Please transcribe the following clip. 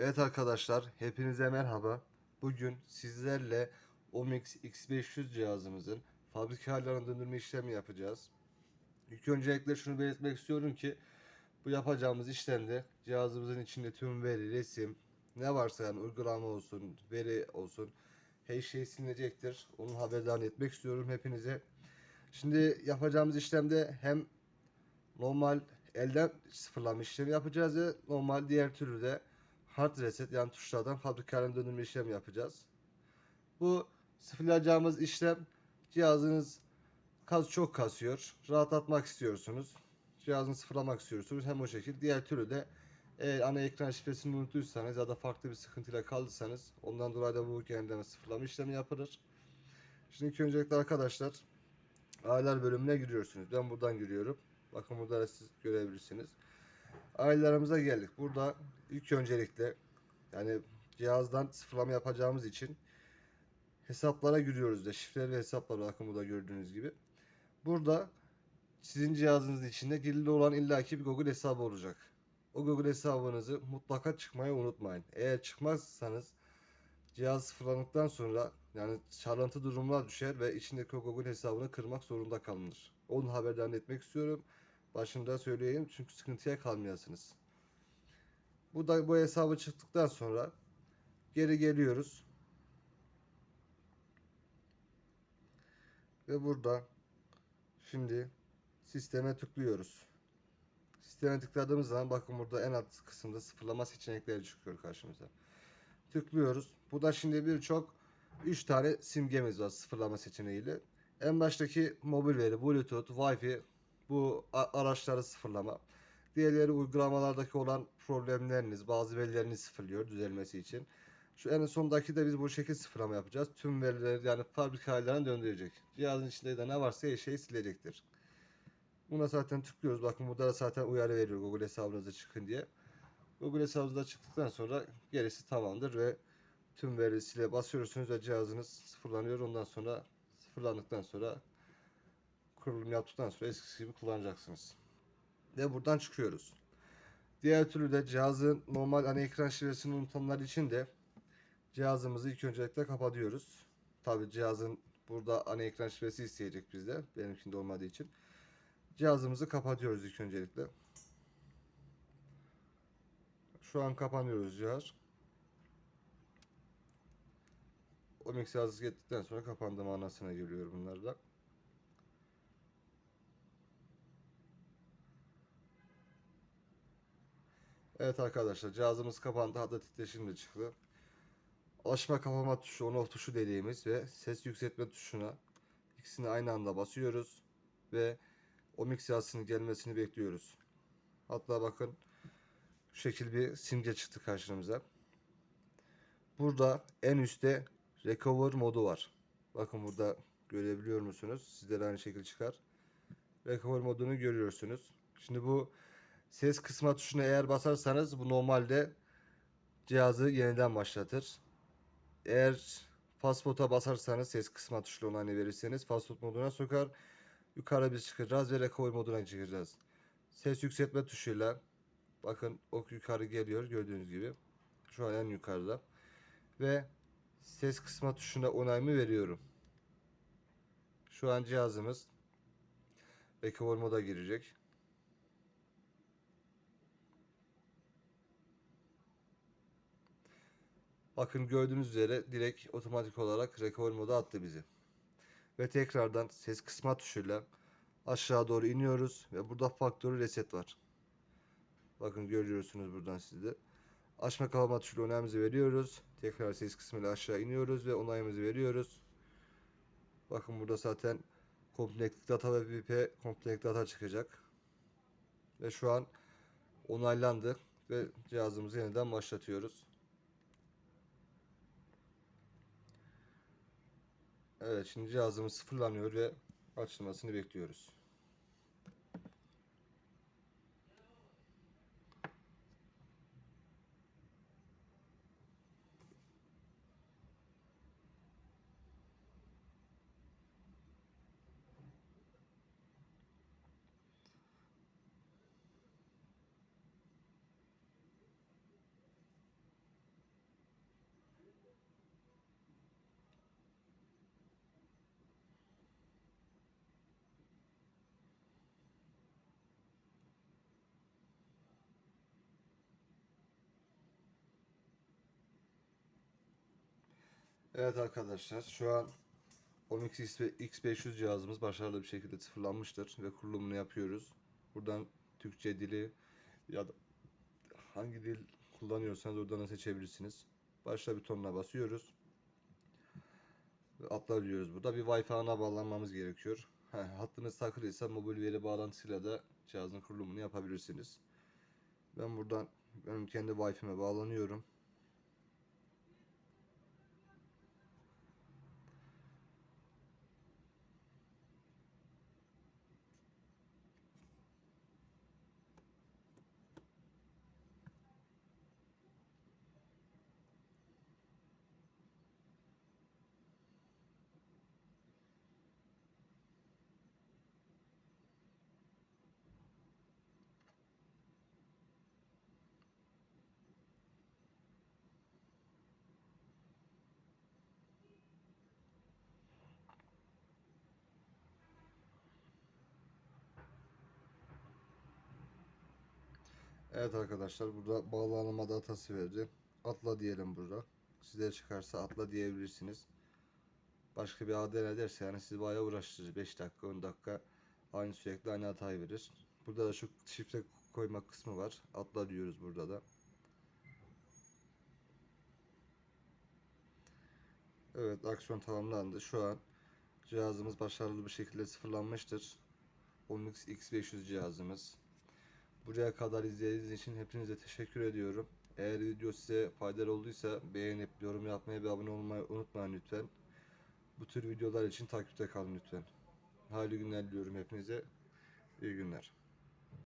Evet arkadaşlar, hepinize merhaba. Bugün sizlerle Omix X500 cihazımızın fabrika ayarlarına döndürme işlemi yapacağız. İlk öncelikle şunu belirtmek istiyorum ki bu yapacağımız işlemde cihazımızın içinde tüm veri, resim, ne varsa yani uygulama olsun, veri olsun her şey silinecektir. Onun haberdar etmek istiyorum hepinize. Şimdi yapacağımız işlemde hem normal elden sıfırlama işlemi yapacağız ve normal diğer türlü de hard reset yani tuşlardan fabrikalarına dönülme işlemi yapacağız. Bu sıfırlayacağımız işlem cihazınız kas çok kasıyor. Rahatlatmak istiyorsunuz. Cihazını sıfırlamak istiyorsunuz. Hem o şekilde diğer türlü de eğer ana ekran şifresini unuttuysanız ya da farklı bir sıkıntıyla kaldıysanız ondan dolayı da bu yeniden sıfırlama işlemi yapılır. Şimdi öncelikle arkadaşlar aylar bölümüne giriyorsunuz. Ben buradan giriyorum. Bakın burada da siz görebilirsiniz. Aylarımıza geldik. Burada ilk öncelikle yani cihazdan sıfırlama yapacağımız için hesaplara giriyoruz da şifreli hesaplar bakın burada gördüğünüz gibi. Burada sizin cihazınız içinde girili olan illaki bir Google hesabı olacak. O Google hesabınızı mutlaka çıkmayı unutmayın. Eğer çıkmazsanız cihaz sıfırlandıktan sonra yani çalıntı durumlar düşer ve içindeki o Google hesabını kırmak zorunda kalınır. Onu haberdar etmek istiyorum. Başında söyleyeyim çünkü sıkıntıya kalmayasınız. Bu da bu hesabı çıktıktan sonra geri geliyoruz. Ve burada şimdi sisteme tıklıyoruz. Sisteme tıkladığımız zaman bakın burada en alt kısımda sıfırlama seçenekleri çıkıyor karşımıza. Tıklıyoruz. Bu da şimdi birçok 3 tane simgemiz var sıfırlama seçeneğiyle. En baştaki mobil veri, Bluetooth, Wi-Fi bu araçları sıfırlama. Diğerleri uygulamalardaki olan problemleriniz, bazı verilerinizi sıfırlıyor düzelmesi için. Şu en sondaki de biz bu şekilde sıfırlama yapacağız. Tüm verileri yani fabrika ayarlarına döndürecek. Cihazın içinde de ne varsa her şeyi silecektir. Buna zaten tıklıyoruz. Bakın burada da zaten uyarı veriyor Google hesabınıza çıkın diye. Google hesabınıza çıktıktan sonra gerisi tamamdır ve tüm verisiyle basıyorsunuz ve cihazınız sıfırlanıyor. Ondan sonra sıfırlandıktan sonra kurulum yaptıktan sonra eskisi gibi kullanacaksınız. Ve buradan çıkıyoruz. Diğer türlü de cihazın normal ana ekran şifresini unutanlar için de cihazımızı ilk öncelikle kapatıyoruz. Tabi cihazın burada ana ekran şifresi isteyecek bizde. Benimkinde olmadığı için. Cihazımızı kapatıyoruz ilk öncelikle. Şu an kapanıyoruz cihaz. O cihazı gittikten sonra kapandı manasına geliyor bunlar da. Evet arkadaşlar cihazımız kapandı. Hatta titreşim de çıktı. Açma kapama tuşu, on off tuşu dediğimiz ve ses yükseltme tuşuna ikisini aynı anda basıyoruz ve o mix cihazının gelmesini bekliyoruz. Hatta bakın şu şekil bir simge çıktı karşımıza. Burada en üstte recover modu var. Bakın burada görebiliyor musunuz? Sizlere aynı şekilde çıkar. Recover modunu görüyorsunuz. Şimdi bu ses kısma tuşuna eğer basarsanız bu normalde cihazı yeniden başlatır. Eğer fastfood'a basarsanız ses kısma tuşuna onayını verirseniz fastfood moduna sokar. Yukarı bir çıkacağız ve recover moduna çıkacağız. Ses yükseltme tuşuyla bakın ok yukarı geliyor gördüğünüz gibi. Şu an en yukarıda. Ve ses kısma tuşuna onayımı veriyorum. Şu an cihazımız recover moda girecek. Bakın gördüğünüz üzere direkt otomatik olarak recover moda attı bizi. Ve tekrardan ses kısma tuşuyla aşağı doğru iniyoruz ve burada faktörü reset var. Bakın görüyorsunuz buradan sizde. Açma kapama tuşuyla onayımızı veriyoruz. Tekrar ses kısmıyla aşağı iniyoruz ve onayımızı veriyoruz. Bakın burada zaten Complete Data ve VP Complete Data çıkacak. Ve şu an onaylandı ve cihazımızı yeniden başlatıyoruz. Evet şimdi cihazımız sıfırlanıyor ve açılmasını bekliyoruz. Evet arkadaşlar şu an Omix X500 cihazımız başarılı bir şekilde sıfırlanmıştır ve kurulumunu yapıyoruz. Buradan Türkçe dili ya da hangi dil kullanıyorsanız oradan da seçebilirsiniz. Başla butonuna basıyoruz. Ve atla diyoruz burada. Bir Wi-Fi ağına bağlanmamız gerekiyor. Hattınız takılıysa mobil veri bağlantısıyla da cihazın kurulumunu yapabilirsiniz. Ben buradan benim kendi Wi-Fi'me bağlanıyorum. Evet arkadaşlar burada bağlanma datası verdi. Atla diyelim burada. Size çıkarsa atla diyebilirsiniz. Başka bir ağ ederse yani sizi bayağı uğraştırır. 5 dakika 10 dakika aynı sürekli aynı hatayı verir. Burada da şu şifre koyma kısmı var. Atla diyoruz burada da. Evet aksiyon tamamlandı. Şu an cihazımız başarılı bir şekilde sıfırlanmıştır. Omix X500 cihazımız. Buraya kadar izlediğiniz için hepinize teşekkür ediyorum. Eğer video size faydalı olduysa beğenip yorum yapmayı ve abone olmayı unutmayın lütfen. Bu tür videolar için takipte kalın lütfen. Hayırlı günler diliyorum hepinize. İyi günler.